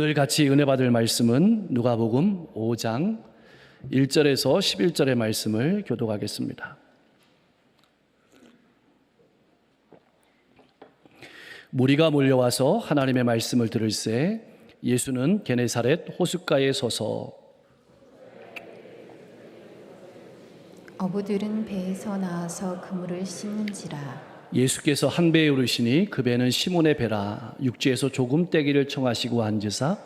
오늘 같이 은혜 받을 말씀은 누가복음 5장 1절에서 11절의 말씀을 교독하겠습니다. 무리가 몰려와서 하나님의 말씀을 들을새 예수는 게네사렛 호숫가에 서서 어부들은 배에서 나와서 그물을 씻는지라 예수께서 한 배에 오르시니 그 배는 시몬의 배라. 육지에서 조금 떼기를 청하시고 앉으사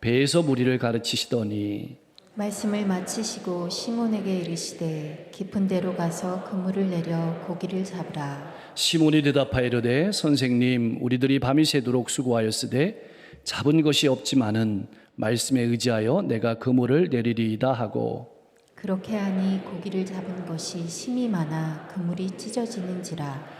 배에서 무리를 가르치시더니. 말씀을 마치시고 시몬에게 이르시되 깊은 데로 가서 그물을 내려 고기를 잡으라. 시몬이 대답하여 이르되 선생님 우리들이 밤이 새도록 수고하였으되 잡은 것이 없지만은 말씀에 의지하여 내가 그물을 내리리이다 하고. 그렇게 하니 고기를 잡은 것이 심이 많아 그물이 찢어지는지라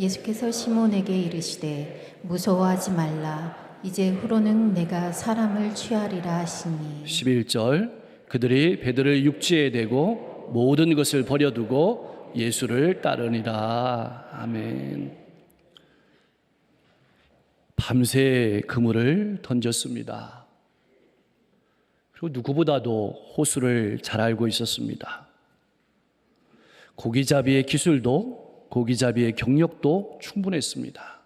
예수께서 시몬에게 이르시되 무서워하지 말라. 이제 후로는 내가 사람을 취하리라 하시니. 11절 그들이 배들을 육지에 대고 모든 것을 버려두고 예수를 따르니라. 아멘. 밤새 그물을 던졌습니다. 그리고 누구보다도 호수를 잘 알고 있었습니다. 고기잡이의 기술도 고기잡이의 경력도 충분했습니다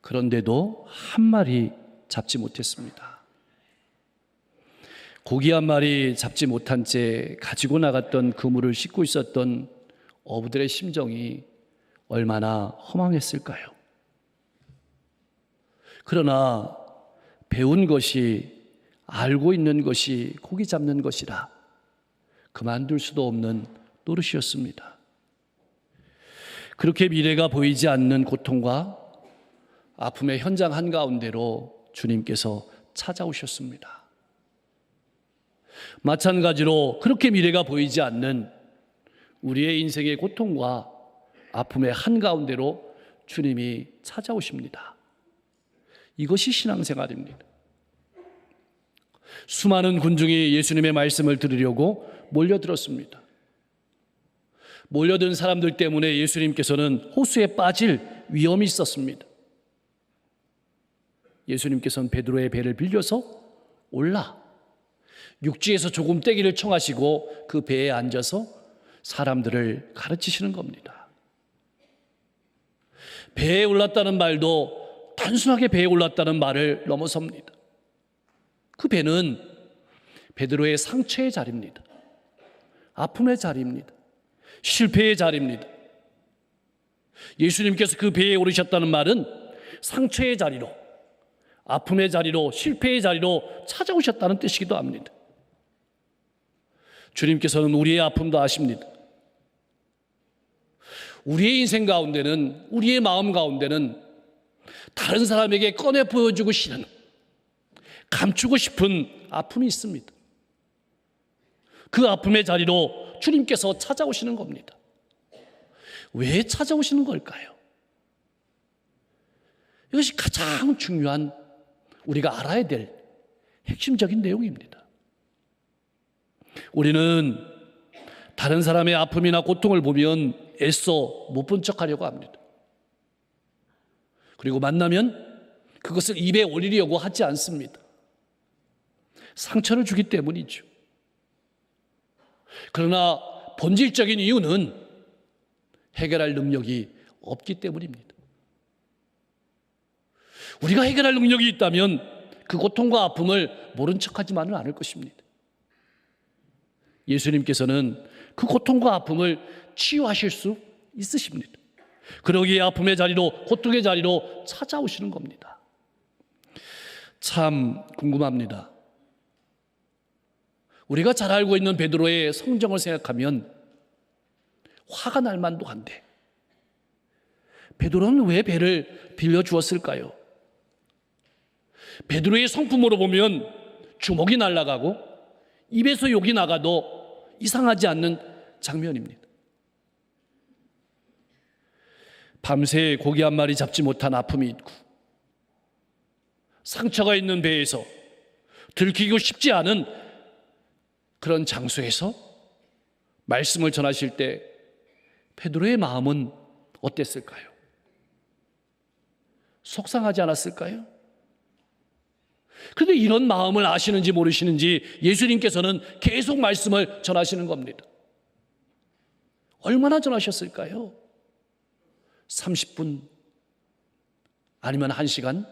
그런데도 한 마리 잡지 못했습니다 고기 한 마리 잡지 못한 채 가지고 나갔던 그물을 싣고 있었던 어부들의 심정이 얼마나 허망했을까요? 그러나 배운 것이 알고 있는 것이 고기 잡는 것이라 그만둘 수도 없는 노릇이었습니다. 그렇게 미래가 보이지 않는 고통과 아픔의 현장 한가운데로 주님께서 찾아오셨습니다. 마찬가지로 그렇게 미래가 보이지 않는 우리의 인생의 고통과 아픔의 한가운데로 주님이 찾아오십니다. 이것이 신앙생활입니다. 수많은 군중이 예수님의 말씀을 들으려고 몰려들었습니다. 몰려든 사람들 때문에 예수님께서는 호수에 빠질 위험이 있었습니다. 예수님께서는 베드로의 배를 빌려서 올라 육지에서 조금 떼기를 청하시고 그 배에 앉아서 사람들을 가르치시는 겁니다. 배에 올랐다는 말도 단순하게 배에 올랐다는 말을 넘어섭니다. 그 배는 베드로의 상처의 자리입니다. 아픔의 자리입니다. 실패의 자리입니다. 예수님께서 그 배에 오르셨다는 말은 상처의 자리로, 아픔의 자리로, 실패의 자리로 찾아오셨다는 뜻이기도 합니다. 주님께서는 우리의 아픔도 아십니다. 우리의 인생 가운데는, 우리의 마음 가운데는 다른 사람에게 꺼내 보여주고 싶은, 감추고 싶은 아픔이 있습니다. 그 아픔의 자리로 주님께서 찾아오시는 겁니다. 왜 찾아오시는 걸까요? 이것이 가장 중요한 우리가 알아야 될 핵심적인 내용입니다. 우리는 다른 사람의 아픔이나 고통을 보면 애써 못 본 척 하려고 합니다. 그리고 만나면 그것을 입에 올리려고 하지 않습니다. 상처를 주기 때문이죠. 그러나 본질적인 이유는 해결할 능력이 없기 때문입니다. 우리가 해결할 능력이 있다면 그 고통과 아픔을 모른 척하지만은 않을 것입니다. 예수님께서는 그 고통과 아픔을 치유하실 수 있으십니다. 그러기에 아픔의 자리로 고통의 자리로 찾아오시는 겁니다. 참 궁금합니다. 우리가 잘 알고 있는 베드로의 성정을 생각하면 화가 날 만도 한데 베드로는 왜 배를 빌려 주었을까요? 베드로의 성품으로 보면 주먹이 날아가고 입에서 욕이 나가도 이상하지 않는 장면입니다. 밤새 고기 한 마리 잡지 못한 아픔이 있고 상처가 있는 배에서 들키고 싶지 않은 그런 장소에서 말씀을 전하실 때 베드로의 마음은 어땠을까요? 속상하지 않았을까요? 그런데 이런 마음을 아시는지 모르시는지 예수님께서는 계속 말씀을 전하시는 겁니다. 얼마나 전하셨을까요? 30분 아니면 1시간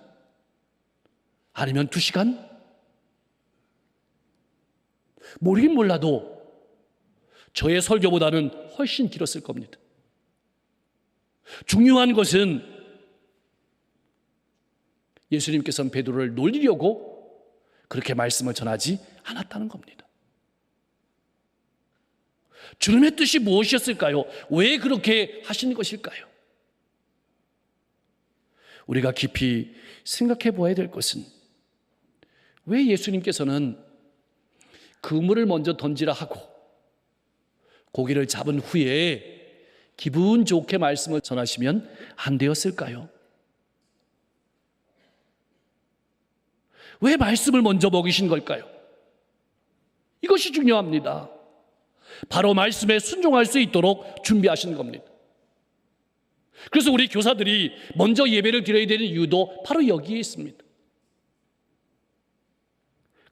아니면 2시간 모르긴 몰라도 저의 설교보다는 훨씬 길었을 겁니다. 중요한 것은 예수님께서는 베드로를 놀리려고 그렇게 말씀을 전하지 않았다는 겁니다. 주님의 뜻이 무엇이었을까요? 왜 그렇게 하신 것일까요? 우리가 깊이 생각해 보아야 될 것은 왜 예수님께서는 그물을 먼저 던지라 하고 고기를 잡은 후에 기분 좋게 말씀을 전하시면 안 되었을까요? 왜 말씀을 먼저 먹이신 걸까요? 이것이 중요합니다. 바로 말씀에 순종할 수 있도록 준비하신 겁니다. 그래서 우리 교사들이 먼저 예배를 드려야 되는 이유도 바로 여기에 있습니다.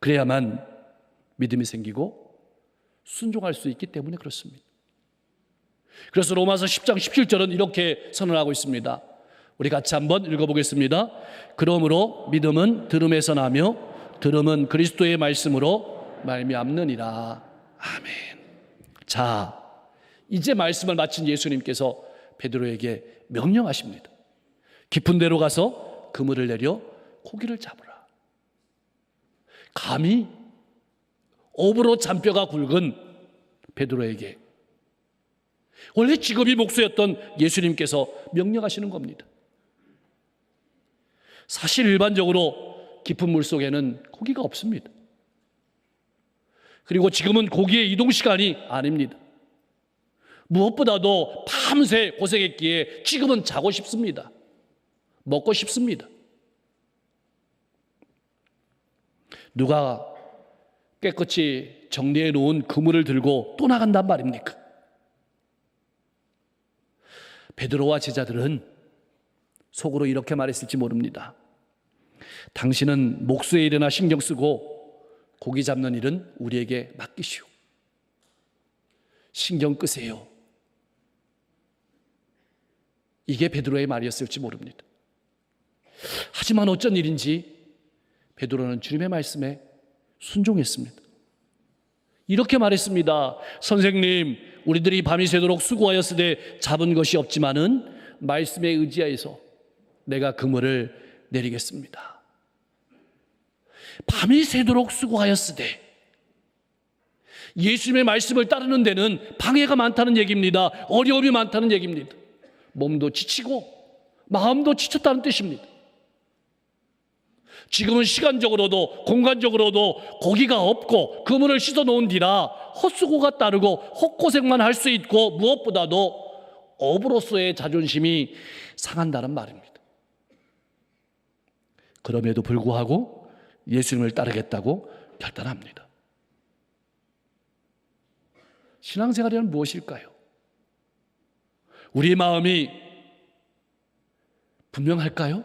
그래야만 믿음이 생기고 순종할 수 있기 때문에 그렇습니다. 그래서 로마서 10장 17절은 이렇게 선언하고 있습니다. 우리 같이 한번 읽어보겠습니다. 그러므로 믿음은 들음에서 나며 들음은 그리스도의 말씀으로 말미암느니라. 아멘. 자, 이제 말씀을 마친 예수님께서 베드로에게 명령하십니다. 깊은 데로 가서 그물을 내려 고기를 잡으라. 감히 업으로 잔뼈가 굵은 베드로에게 원래 직업이 목수였던 예수님께서 명령하시는 겁니다. 사실 일반적으로 깊은 물 속에는 고기가 없습니다. 그리고 지금은 고기의 이동 시간이 아닙니다. 무엇보다도 밤새 고생했기에 지금은 자고 싶습니다. 먹고 싶습니다. 누가 깨끗이 정리해 놓은 그물을 들고 또 나간단 말입니까? 베드로와 제자들은 속으로 이렇게 말했을지 모릅니다. 당신은 목수의 일이나 신경 쓰고 고기 잡는 일은 우리에게 맡기시오. 신경 끄세요. 이게 베드로의 말이었을지 모릅니다. 하지만 어쩐 일인지 베드로는 주님의 말씀에 순종했습니다. 이렇게 말했습니다. 선생님, 우리들이 밤이 새도록 수고하였으되 잡은 것이 없지만은 말씀에 의지하여서 내가 그물을 내리겠습니다. 밤이 새도록 수고하였으되 예수님의 말씀을 따르는 데는 방해가 많다는 얘기입니다. 어려움이 많다는 얘기입니다. 몸도 지치고 마음도 지쳤다는 뜻입니다. 지금은 시간적으로도 공간적으로도 고기가 없고 그물을 씻어 놓은 뒤라 헛수고가 따르고 헛고생만 할 수 있고 무엇보다도 업으로서의 자존심이 상한다는 말입니다. 그럼에도 불구하고 예수님을 따르겠다고 결단합니다. 신앙생활이란 무엇일까요? 우리의 마음이 분명할까요?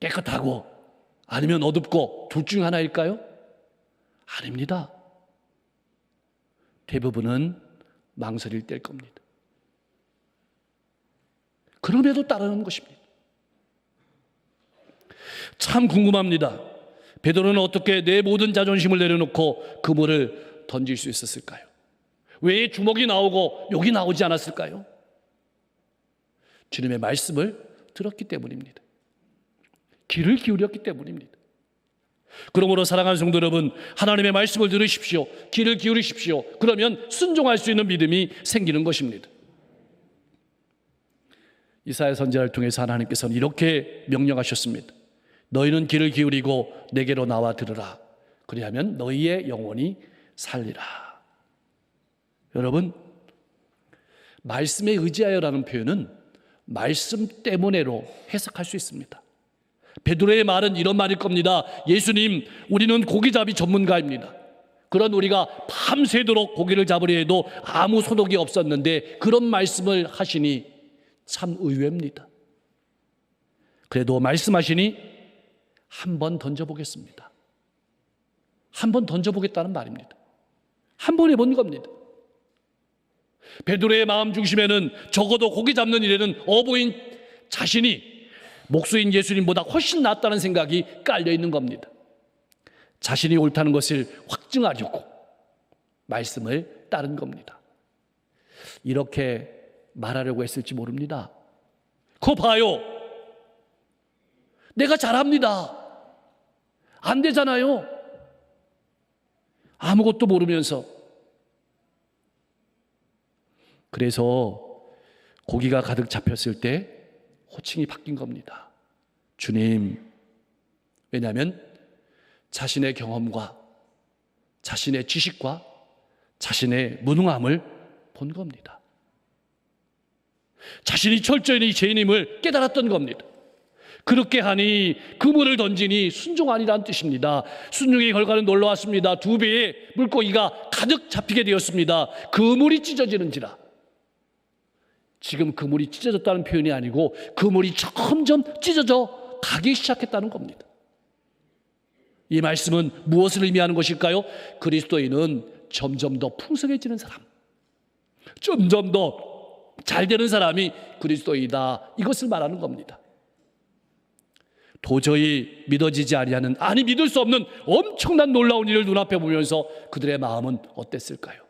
깨끗하고 아니면 어둡고 둘 중 하나일까요? 아닙니다. 대부분은 망설일 때일 겁니다. 그럼에도 따르는 것입니다. 참 궁금합니다. 베드로는 어떻게 내 모든 자존심을 내려놓고 그물을 던질 수 있었을까요? 왜 주먹이 나오고 욕이 나오지 않았을까요? 주님의 말씀을 들었기 때문입니다. 귀를 기울였기 때문입니다. 그러므로 사랑하는 성도 여러분, 하나님의 말씀을 들으십시오. 귀를 기울이십시오. 그러면 순종할 수 있는 믿음이 생기는 것입니다. 이사야 선지자를 통해서 하나님께서는 이렇게 명령하셨습니다. 너희는 귀를 기울이고 내게로 나와 들으라. 그리하면 너희의 영혼이 살리라. 여러분, 말씀에 의지하여라는 표현은 말씀 때문에로 해석할 수 있습니다. 베드로의 말은 이런 말일 겁니다. 예수님, 우리는 고기잡이 전문가입니다. 그런 우리가 밤새도록 고기를 잡으려 해도 아무 소득이 없었는데 그런 말씀을 하시니 참 의외입니다. 그래도 말씀하시니 한 번 던져보겠습니다. 한 번 던져보겠다는 말입니다. 한 번 해본 겁니다. 베드로의 마음 중심에는 적어도 고기 잡는 일에는 어부인 자신이 목수인 예수님보다 훨씬 낫다는 생각이 깔려 있는 겁니다. 자신이 옳다는 것을 확증하려고 말씀을 따른 겁니다. 이렇게 말하려고 했을지 모릅니다. 그거 봐요. 내가 잘합니다. 안 되잖아요. 아무것도 모르면서. 그래서 고기가 가득 잡혔을 때 호칭이 바뀐 겁니다. 주님. 왜냐하면 자신의 경험과 자신의 지식과 자신의 무능함을 본 겁니다. 자신이 철저히 죄인임을 깨달았던 겁니다. 그렇게 하니 그물을 던지니 순종하니란 뜻입니다. 순종의 결과는 놀라웠습니다. 두 배의 물고기가 가득 잡히게 되었습니다. 그물이 찢어지는지라. 지금 그물이 찢어졌다는 표현이 아니고 그물이 점점 찢어져 가기 시작했다는 겁니다. 이 말씀은 무엇을 의미하는 것일까요? 그리스도인은 점점 더 풍성해지는 사람, 점점 더 잘 되는 사람이 그리스도이다. 이것을 말하는 겁니다. 도저히 믿어지지 아니하는 아니 믿을 수 없는 엄청난 놀라운 일을 눈앞에 보면서 그들의 마음은 어땠을까요?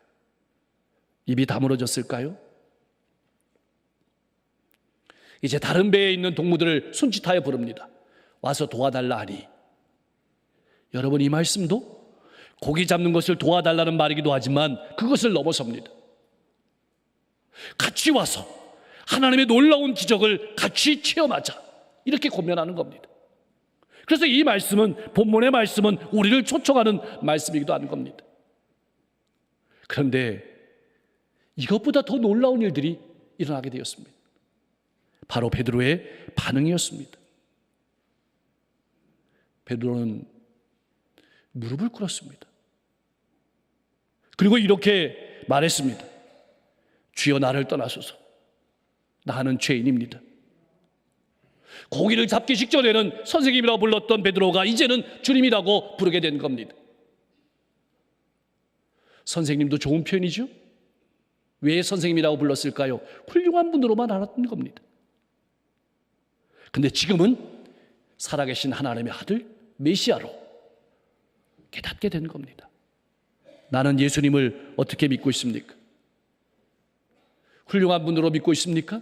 입이 다물어졌을까요? 이제 다른 배에 있는 동무들을 손짓하여 부릅니다. 와서 도와달라 하니 여러분 이 말씀도 고기 잡는 것을 도와달라는 말이기도 하지만 그것을 넘어섭니다. 같이 와서 하나님의 놀라운 기적을 같이 체험하자 이렇게 고면하는 겁니다. 그래서 이 말씀은 본문의 말씀은 우리를 초청하는 말씀이기도 한 겁니다. 그런데 이것보다 더 놀라운 일들이 일어나게 되었습니다. 바로 베드로의 반응이었습니다. 베드로는 무릎을 꿇었습니다. 그리고 이렇게 말했습니다. 주여 나를 떠나소서. 나는 죄인입니다. 고기를 잡기 직전에는 선생님이라고 불렀던 베드로가 이제는 주님이라고 부르게 된 겁니다. 선생님도 좋은 표현이죠? 왜 선생님이라고 불렀을까요? 훌륭한 분으로만 알았던 겁니다. 근데 지금은 살아계신 하나님의 아들 메시아로 깨닫게 된 겁니다. 나는 예수님을 어떻게 믿고 있습니까? 훌륭한 분으로 믿고 있습니까?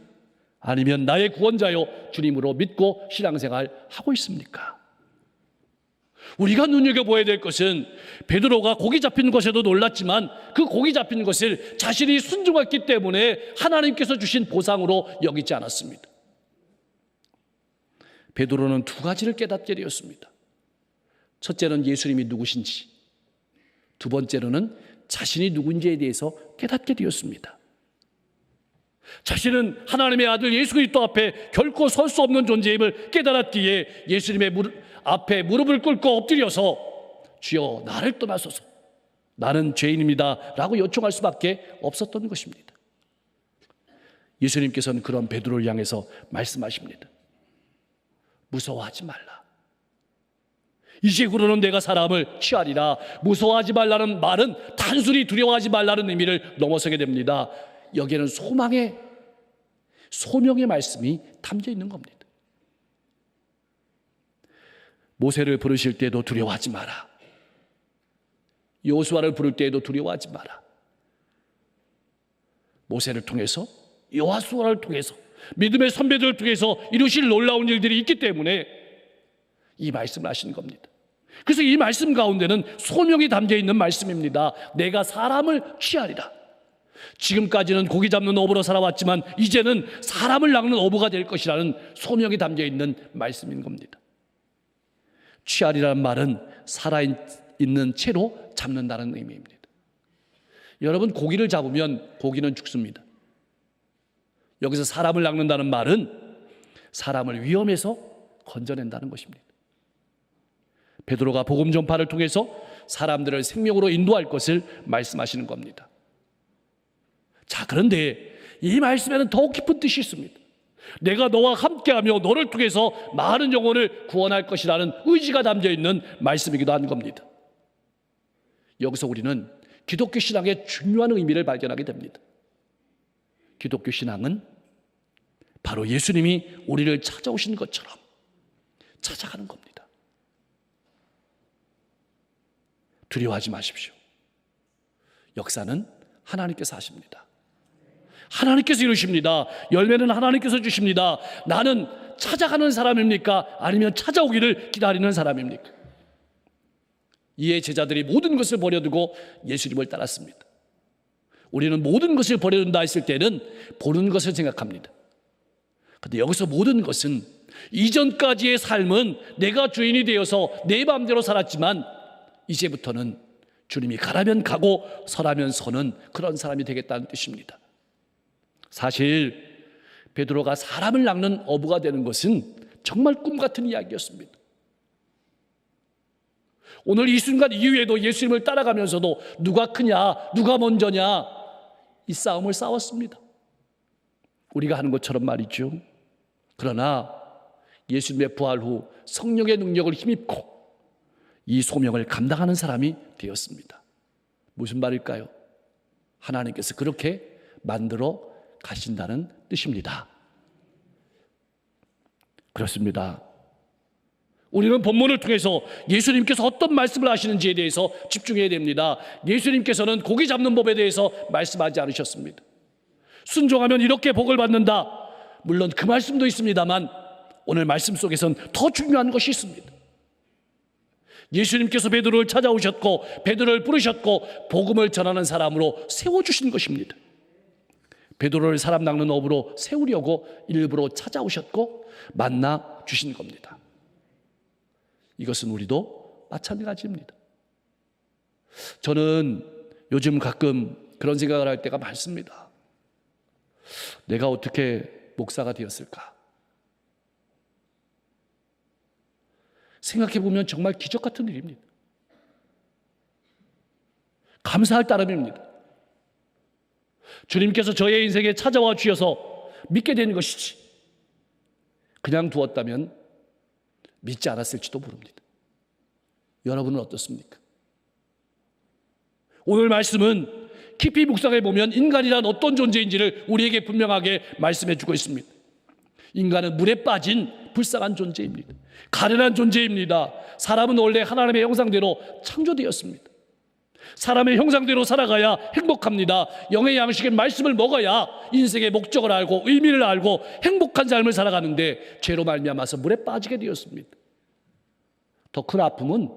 아니면 나의 구원자요 주님으로 믿고 신앙생활 하고 있습니까? 우리가 눈여겨보아야 될 것은 베드로가 고기 잡힌 것에도 놀랐지만 그 고기 잡힌 것을 자신이 순종했기 때문에 하나님께서 주신 보상으로 여기지 않았습니다. 베드로는 두 가지를 깨닫게 되었습니다. 첫째는 예수님이 누구신지, 두 번째로는 자신이 누군지에 대해서 깨닫게 되었습니다. 자신은 하나님의 아들 예수 그리스도 앞에 결코 설 수 없는 존재임을 깨달았기에 예수님의 무릎, 앞에 무릎을 꿇고 엎드려서 주여 나를 떠나소서 나는 죄인입니다 라고 요청할 수밖에 없었던 것입니다. 예수님께서는 그런 베드로를 향해서 말씀하십니다. 무서워하지 말라. 이제후로는 내가 사람을 취하리라. 무서워하지 말라는 말은 단순히 두려워하지 말라는 의미를 넘어서게 됩니다. 여기에는 소망의 소명의 말씀이 담겨 있는 겁니다. 모세를 부르실 때도 두려워하지 마라. 여호수아를 부를 때에도 두려워하지 마라. 모세를 통해서 여호수아를 통해서 믿음의 선배들을 통해서 이루실 놀라운 일들이 있기 때문에 이 말씀을 하신 겁니다. 그래서 이 말씀 가운데는 소명이 담겨 있는 말씀입니다. 내가 사람을 취하리라. 지금까지는 고기 잡는 어부로 살아왔지만 이제는 사람을 낚는 어부가 될 것이라는 소명이 담겨 있는 말씀인 겁니다. 취하리라는 말은 살아있는 채로 잡는다는 의미입니다. 여러분 고기를 잡으면 고기는 죽습니다. 여기서 사람을 낚는다는 말은 사람을 위험에서 건져낸다는 것입니다. 베드로가 복음 전파를 통해서 사람들을 생명으로 인도할 것을 말씀하시는 겁니다. 자, 그런데 이 말씀에는 더 깊은 뜻이 있습니다. 내가 너와 함께하며 너를 통해서 많은 영혼을 구원할 것이라는 의지가 담겨 있는 말씀이기도 한 겁니다. 여기서 우리는 기독교 신앙의 중요한 의미를 발견하게 됩니다. 기독교 신앙은 바로 예수님이 우리를 찾아오신 것처럼 찾아가는 겁니다. 두려워하지 마십시오. 역사는 하나님께서 하십니다. 하나님께서 이루십니다. 열매는 하나님께서 주십니다. 나는 찾아가는 사람입니까? 아니면 찾아오기를 기다리는 사람입니까? 이에 제자들이 모든 것을 버려두고 예수님을 따랐습니다. 우리는 모든 것을 버려둔다 했을 때는 보는 것을 생각합니다. 근데 여기서 모든 것은 이전까지의 삶은 내가 주인이 되어서 내 마음대로 살았지만 이제부터는 주님이 가라면 가고 서라면 서는 그런 사람이 되겠다는 뜻입니다. 사실 베드로가 사람을 낚는 어부가 되는 것은 정말 꿈 같은 이야기였습니다. 오늘 이 순간 이후에도 예수님을 따라가면서도 누가 크냐, 누가 먼저냐 이 싸움을 싸웠습니다. 우리가 하는 것처럼 말이죠. 그러나 예수님의 부활 후 성령의 능력을 힘입고 이 소명을 감당하는 사람이 되었습니다. 무슨 말일까요? 하나님께서 그렇게 만들어 가신다는 뜻입니다. 그렇습니다. 우리는 본문을 통해서 예수님께서 어떤 말씀을 하시는지에 대해서 집중해야 됩니다. 예수님께서는 고기 잡는 법에 대해서 말씀하지 않으셨습니다. 순종하면 이렇게 복을 받는다. 물론 그 말씀도 있습니다만 오늘 말씀 속에선 더 중요한 것이 있습니다. 예수님께서 베드로를 찾아오셨고 베드로를 부르셨고 복음을 전하는 사람으로 세워 주신 것입니다. 베드로를 사람 낚는 업으로 세우려고 일부러 찾아오셨고 만나 주신 겁니다. 이것은 우리도 마찬가지입니다. 저는 요즘 가끔 그런 생각을 할 때가 많습니다. 내가 어떻게 목사가 되었을까? 생각해 보면 정말 기적 같은 일입니다. 감사할 따름입니다. 주님께서 저의 인생에 찾아와 주셔서 믿게 된 것이지. 그냥 두었다면 믿지 않았을지도 모릅니다. 여러분은 어떻습니까? 오늘 말씀은 깊이 묵상해 보면 인간이란 어떤 존재인지를 우리에게 분명하게 말씀해 주고 있습니다. 인간은 물에 빠진 불쌍한 존재입니다. 가련한 존재입니다. 사람은 원래 하나님의 형상대로 창조되었습니다. 사람의 형상대로 살아가야 행복합니다. 영의 양식의 말씀을 먹어야 인생의 목적을 알고 의미를 알고 행복한 삶을 살아가는데 죄로 말미암아서 물에 빠지게 되었습니다. 더 큰 아픔은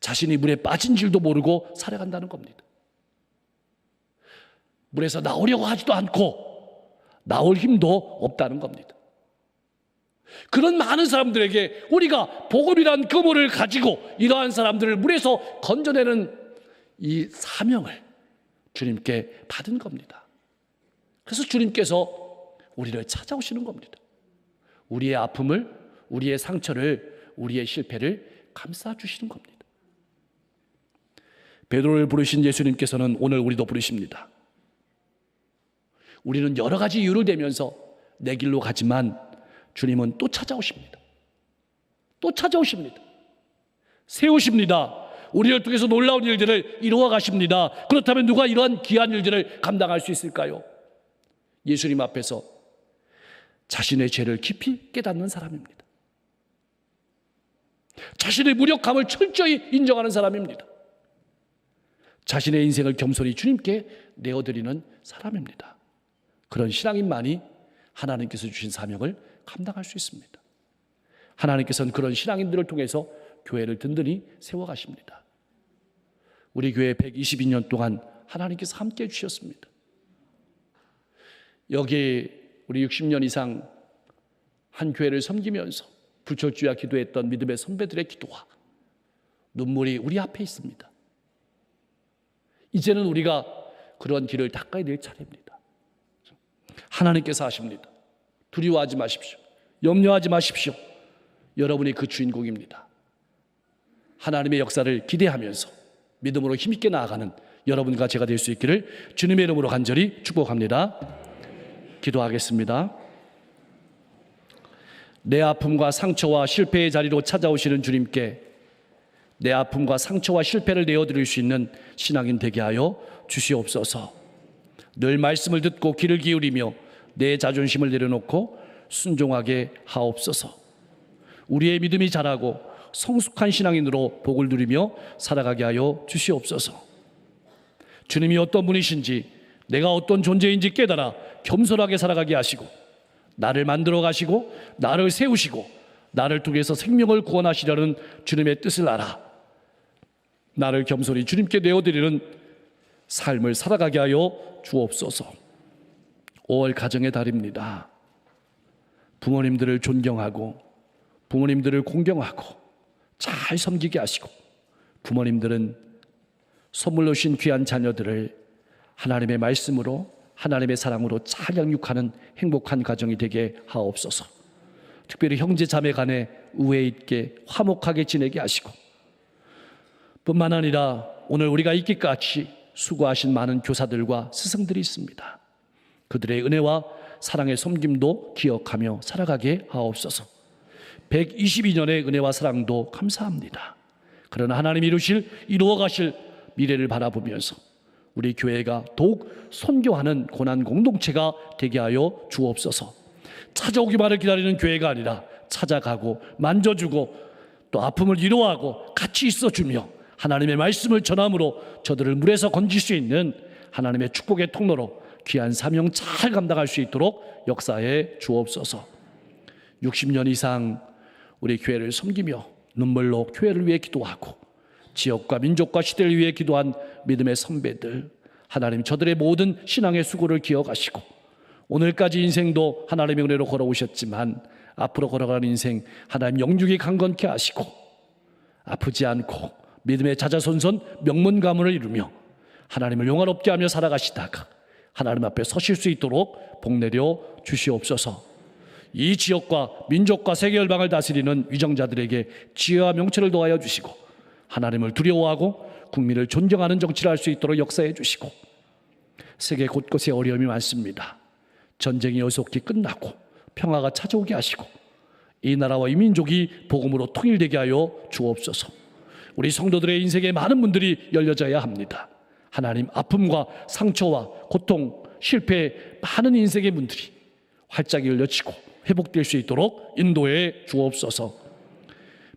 자신이 물에 빠진 줄도 모르고 살아간다는 겁니다. 물에서 나오려고 하지도 않고 나올 힘도 없다는 겁니다. 그런 많은 사람들에게 우리가 복음이란 그물을 가지고 이러한 사람들을 물에서 건져내는 이 사명을 주님께 받은 겁니다. 그래서 주님께서 우리를 찾아오시는 겁니다. 우리의 아픔을, 우리의 상처를, 우리의 실패를 감싸 주시는 겁니다. 베드로를 부르신 예수님께서는 오늘 우리도 부르십니다. 우리는 여러 가지 이유를 대면서 내 길로 가지만 주님은 또 찾아오십니다. 또 찾아오십니다. 세우십니다. 우리를 통해서 놀라운 일들을 이루어 가십니다. 그렇다면 누가 이러한 귀한 일들을 감당할 수 있을까요? 예수님 앞에서 자신의 죄를 깊이 깨닫는 사람입니다. 자신의 무력함을 철저히 인정하는 사람입니다. 자신의 인생을 겸손히 주님께 내어드리는 사람입니다. 그런 신앙인만이 하나님께서 주신 사명을 감당할 수 있습니다. 하나님께서는 그런 신앙인들을 통해서 교회를 든든히 세워가십니다. 우리 교회 122년 동안 하나님께서 함께 해주셨습니다. 여기 우리 60년 이상 한 교회를 섬기면서 불철주야 기도했던 믿음의 선배들의 기도와 눈물이 우리 앞에 있습니다. 이제는 우리가 그런 길을 닦아야 될 차례입니다. 하나님께서 하십니다. 두려워하지 마십시오. 염려하지 마십시오. 여러분이 그 주인공입니다. 하나님의 역사를 기대하면서 믿음으로 힘있게 나아가는 여러분과 제가 될 수 있기를 주님의 이름으로 간절히 축복합니다. 기도하겠습니다. 내 아픔과 상처와 실패의 자리로 찾아오시는 주님께 내 아픔과 상처와 실패를 내어드릴 수 있는 신앙인 되게 하여 주시옵소서. 늘 말씀을 듣고 귀를 기울이며 내 자존심을 내려놓고 순종하게 하옵소서. 우리의 믿음이 자라고 성숙한 신앙인으로 복을 누리며 살아가게 하여 주시옵소서. 주님이 어떤 분이신지 내가 어떤 존재인지 깨달아 겸손하게 살아가게 하시고 나를 만들어 가시고 나를 세우시고 나를 통해서 생명을 구원하시려는 주님의 뜻을 알아 나를 겸손히 주님께 내어드리는 삶을 살아가게 하여 주옵소서. 5월 가정의 달입니다. 부모님들을 존경하고 부모님들을 공경하고 잘 섬기게 하시고 부모님들은 선물로 주신 귀한 자녀들을 하나님의 말씀으로 하나님의 사랑으로 잘 양육하는 행복한 가정이 되게 하옵소서. 특별히 형제 자매 간에 우애 있게 화목하게 지내게 하시고 뿐만 아니라 오늘 우리가 있기까지 수고하신 많은 교사들과 스승들이 있습니다. 그들의 은혜와 사랑의 섬김도 기억하며 살아가게 하옵소서. 122년의 은혜와 사랑도 감사합니다. 그러나 하나님 이루실 이루어 가실 미래를 바라보면서 우리 교회가 더욱 선교하는 고난 공동체가 되게 하여 주옵소서. 찾아오기만을 기다리는 교회가 아니라 찾아가고 만져주고 또 아픔을 위로하고 같이 있어주며 하나님의 말씀을 전함으로 저들을 물에서 건질 수 있는 하나님의 축복의 통로로 귀한 사명 잘 감당할 수 있도록 역사에 주옵소서. 60년 이상 우리 교회를 섬기며 눈물로 교회를 위해 기도하고 지역과 민족과 시대를 위해 기도한 믿음의 선배들 하나님 저들의 모든 신앙의 수고를 기억하시고 오늘까지 인생도 하나님의 은혜로 걸어오셨지만 앞으로 걸어가는 인생 하나님 영육이 강건케 하시고 아프지 않고 믿음의 자자손손 명문 가문을 이루며 하나님을 영화롭게 하며 살아가시다가 하나님 앞에 서실 수 있도록 복내려 주시옵소서. 이 지역과 민족과 세계 열방을 다스리는 위정자들에게 지혜와 명철을 도하여 주시고 하나님을 두려워하고 국민을 존경하는 정치를 할 수 있도록 역사해 주시고 세계 곳곳에 어려움이 많습니다. 전쟁이 어속히 끝나고 평화가 찾아오게 하시고 이 나라와 이 민족이 복음으로 통일되게 하여 주옵소서. 우리 성도들의 인생에 많은 문들이 열려져야 합니다. 하나님 아픔과 상처와 고통, 실패 많은 인생의 문들이 활짝 열려지고 회복될 수 있도록 인도해 주옵소서.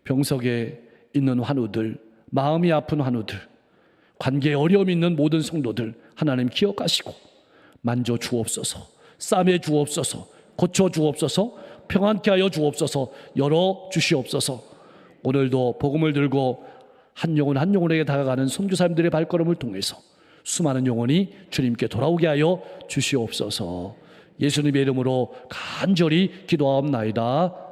병석에 있는 환우들, 마음이 아픈 환우들, 관계에 어려움이 있는 모든 성도들 하나님 기억하시고 만져 주옵소서. 싸매 주옵소서. 고쳐 주옵소서. 평안케 하여 주옵소서. 열어 주시옵소서. 오늘도 복음을 들고 한 영혼 한 영혼에게 다가가는 선교사님들의 발걸음을 통해서 수많은 영혼이 주님께 돌아오게 하여 주시옵소서. 예수님의 이름으로 간절히 기도하옵나이다.